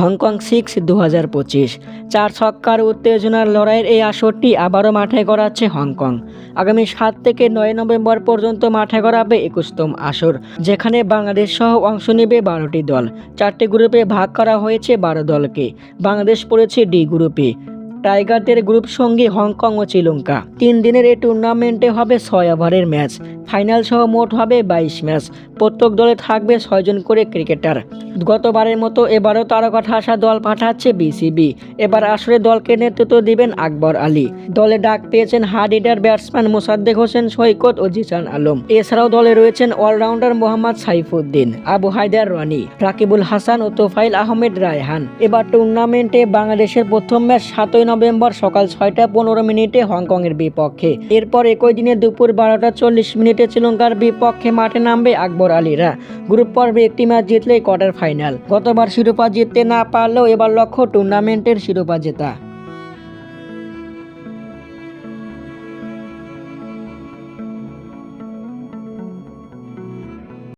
Hong Kong six দু হাজার পঁচিশ। চার ছক্কার উত্তেজনার লড়াইয়ের এই আসরটি আবারও মাঠে গড়াচ্ছে হংকং। আগামী সাত থেকে নয় নভেম্বর পর্যন্ত মাঠে গড়াবে একুশতম আসর, যেখানে বাংলাদেশ সহ অংশ নেবে বারোটি দল। চারটি গ্রুপে ভাগ করা হয়েছে বারো দলকে। বাংলাদেশ পড়েছে ডি গ্রুপে। টাইগারদের গ্রুপ সঙ্গী হংকং ও শ্রীলঙ্কা। তিন দিনের এই টুর্নামেন্টে হবে ছয় ওভারের ম্যাচ। ফাইনাল সহ মোট হবে বাইশ ম্যাচ। প্রত্যেক দলে থাকবে ছয়জন করে ক্রিকেটার। গতবারের মতো এবারও তারকা ঠাসা দল পাঠাচ্ছে বিসিবি। এবার আসরে দলকে নেতৃত্ব দিবেন আকবর আলী। দলে ডাক পেয়েছেন hard hitter batsman Mosaddek Hossain, Saikat ও জিসান আলম। এছাড়াও দলে রয়েছেন অলরাউন্ডার মোহাম্মদ সাইফুদ্দিন, আবু হায়দার রানি, রাকিবুল হাসান ও তোফাইল আহমেদ রায়হান। এবার টুর্নামেন্টে বাংলাদেশের প্রথম ম্যাচ সাতই নভেম্বর সকাল ছয়টা পনেরো মিনিটে হংকংয়ের বিপক্ষে। এরপর একই দিনে দুপুর বারোটা চল্লিশ মিনিটে শ্রীলঙ্কার বিপক্ষে মাঠে নামবে আকবর আলীরা। গ্রুপ পর্বে একটি ম্যাচ জিতলেই কোয়ার্টার ফাইনাল। গতবার শিরোপা জিততে না পারলেও এবার লক্ষ্য টুর্নামেন্টের শিরোপা জেতা।